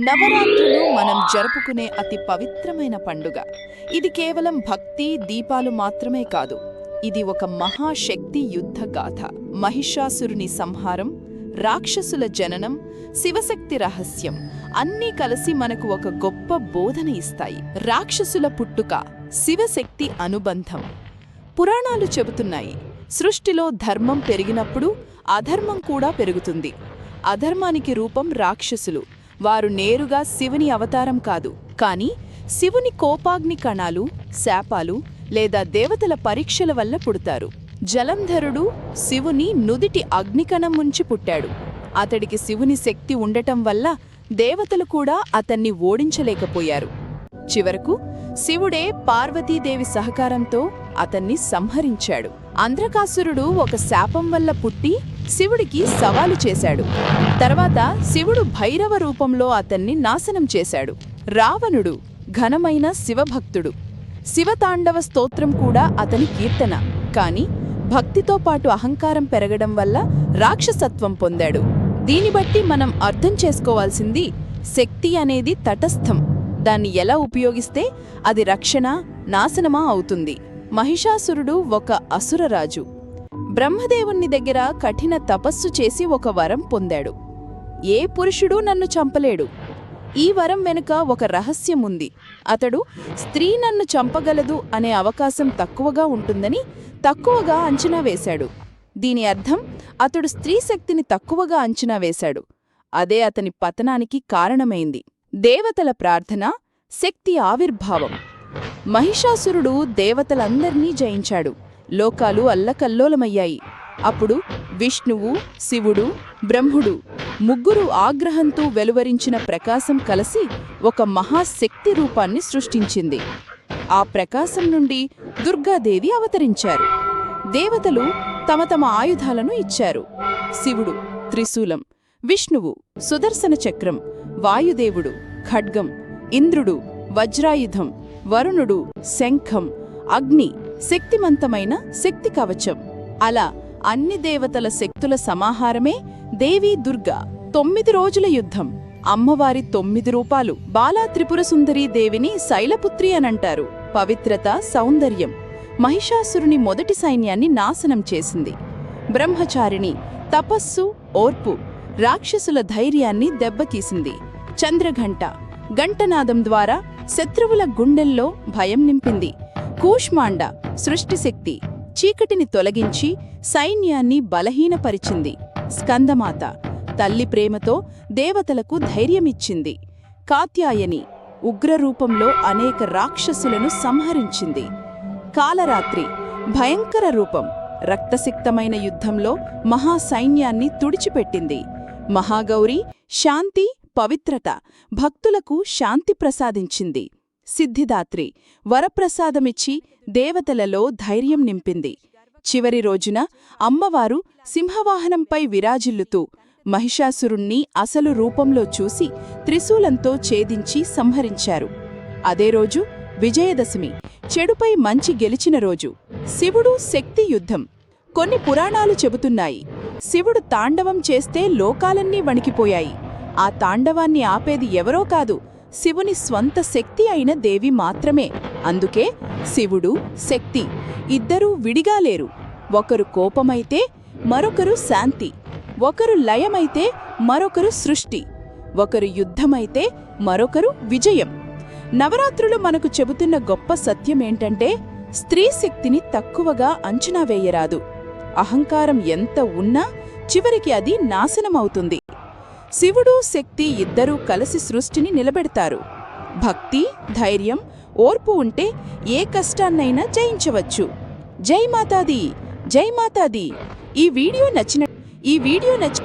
నవరాత్రులు మనం జరుపుకునే అతి పవిత్రమైన పండుగ. ఇది కేవలం భక్తి దీపాలు మాత్రమే కాదు. ఇది ఒక మహాశక్తి యుద్ధ గాథ. మహిషాసురుని సంహారం రాక్షసుల జననం శివశక్తి రహస్యం అన్నీ కలిసి మనకు ఒక గొప్ప బోధన ఇస్తాయి. రాక్షసుల పుట్టుక శివశక్తి అనుబంధం. పురాణాలు చెబుతున్నాయి. సృష్టిలో ధర్మం పెరిగినప్పుడు అధర్మం కూడా పెరుగుతుంది. అధర్మానికి రూపం రాక్షసులు. వారు నేరుగా శివుని అవతారం కాదు. కాని శివుని కోపాగ్ని కణాలు శాపాలు లేదా దేవతల పరీక్షల వల్ల పుడతారు. జలంధరుడు శివుని నుదిటి అగ్నికణం ముంచి పుట్టాడు. అతడికి శివుని శక్తి ఉండటం వల్ల దేవతలు కూడా అతన్ని ఓడించలేకపోయారు. చివరకు శివుడే పార్వతీదేవి సహకారంతో అతన్ని సంహరించాడు. అంధ్రకాసురుడు ఒక శాపం వల్ల పుట్టి శివుడికి సవాలు చేశాడు. తర్వాత శివుడు భైరవ రూపంలో అతన్ని నాశనం చేశాడు. రావణుడు ఘనమైన శివభక్తుడు. శివతాండవ స్తోత్రం కూడా అతని కీర్తన. కాని భక్తితో పాటు అహంకారం పెరగడం వల్ల రాక్షసత్వం పొందాడు. దీని బట్టి మనం అర్థం చేసుకోవాల్సింది శక్తి అనేది తటస్థం. దాన్ని ఎలా ఉపయోగిస్తే అది రక్షణ నాశనమా అవుతుంది. మహిషాసురుడు ఒక అసురరాజు. బ్రహ్మదేవుని దగ్గర కఠిన తపస్సు చేసి ఒక వరం పొందాడు. ఏ పురుషుడూ నన్ను చంపలేడు. ఈ వరం వెనుక ఒక రహస్యం ఉంది అతడు స్త్రీ నన్ను చంపగలదు అనే అవకాశం తక్కువగా ఉంటుందని తక్కువగా అంచనా వేశాడు. దీని అర్థం అతడు స్త్రీ శక్తిని తక్కువగా అంచనా వేశాడు. అదే అతని పతనానికి కారణమైంది. దేవతల ప్రార్థన శక్తి ఆవిర్భావం. మహిషాసురుడు దేవతలందర్నీ జయించాడు. లోకాలు అల్లకల్లోలమయ్యాయి. అప్పుడు విష్ణువు శివుడు బ్రహ్ముడు ముగ్గురు ఆగ్రహంతో వెలువరించిన ప్రకాశం కలిసి ఒక మహాశక్తి రూపాన్ని సృష్టించింది. ఆ ప్రకాశం నుండి దుర్గాదేవి అవతరించారు. దేవతలు తమ తమ ఆయుధాలను ఇచ్చారు. శివుడు త్రిశూలం విష్ణువు సుదర్శన చక్రం వాయుదేవుడు ఖడ్గం ఇంద్రుడు వజ్రాయుధం వరుణుడు శంఖం అగ్ని శక్తిమంతమైన శక్తి కవచం. అలా అన్ని దేవతల శక్తుల సమాహారమే దేవీ దుర్గా. తొమ్మిది రోజుల యుద్ధం. అమ్మవారి తొమ్మిది రూపాలు బాలా త్రిపుర సుందరీ దేవిని శైలపుత్రి అనంటారు. పవిత్రత సౌందర్యం. మహిషాసురుని మొదటి సైన్యాన్ని నాశనం చేసింది. బ్రహ్మచారిణి తపస్సు ఓర్పు రాక్షసుల ధైర్యాన్ని దెబ్బతీసింది. చంద్రఘంట గంటనాదం ద్వారా శత్రువుల గుండెల్లో భయం నింపింది. కూష్మాండ సృష్టిశక్తి చీకటిని తొలగించి సైన్యాన్ని బలహీనపరిచింది. స్కందమాత తల్లి ప్రేమతో దేవతలకు ధైర్యమిచ్చింది. కాత్యాయని ఉగ్రరూపంలో అనేక రాక్షసులను సంహరించింది. కాలరాత్రి భయంకర రూపం రక్తసిక్తమైన యుద్ధంలో మహాసైన్యాన్ని తుడిచిపెట్టింది. మహాగౌరి శాంతి పవిత్రత భక్తులకు శాంతి ప్రసాదించింది. సిద్ధిదాత్రి వరప్రసాదమిచ్చి దేవతలలో ధైర్యం నింపింది. చివరి రోజున అమ్మవారు సింహవాహనంపై విరాజిల్లుతూ మహిషాసురుణ్ణి అసలు రూపంలో చూసి త్రిశూలంతో ఛేదించి సంహరించారు. అదే రోజు విజయదశమి చెడుపై మంచి గెలిచిన రోజు. శివుడు శక్తి యుద్ధం. కొన్ని పురాణాలు చెబుతున్నాయి. శివుడు తాండవం చేస్తే లోకాలన్నీ వణికిపోయాయి. ఆ తాండవాన్ని ఆపేది ఎవరో కాదు శివుని స్వంత శక్తి అయిన దేవి మాత్రమే. అందుకే శివుడు శక్తి. ఇద్దరూ విడిగా లేరు. ఒకరు కోపమైతే మరొకరు శాంతి. ఒకరు లయమైతే మరొకరు సృష్టి. ఒకరు యుద్ధమైతే మరొకరు విజయం. నవరాత్రులు మనకు చెబుతున్న గొప్ప సత్యమేంటంటే స్త్రీ శక్తిని తక్కువగా అంచనా వేయరాదు. అహంకారం ఎంత ఉన్నా చివరికి అది నాశనమవుతుంది. శివుడు శక్తి ఇద్దరూ కలిసి సృష్టిని నిలబెడతారు. భక్తి ధైర్యం ఓర్పు ఉంటే ఏ కష్టాన్నైనా జయించవచ్చు. జై మాతాది జై మాతాది. ఈ వీడియో నచ్చిన ఈ వీడియో నచ్చి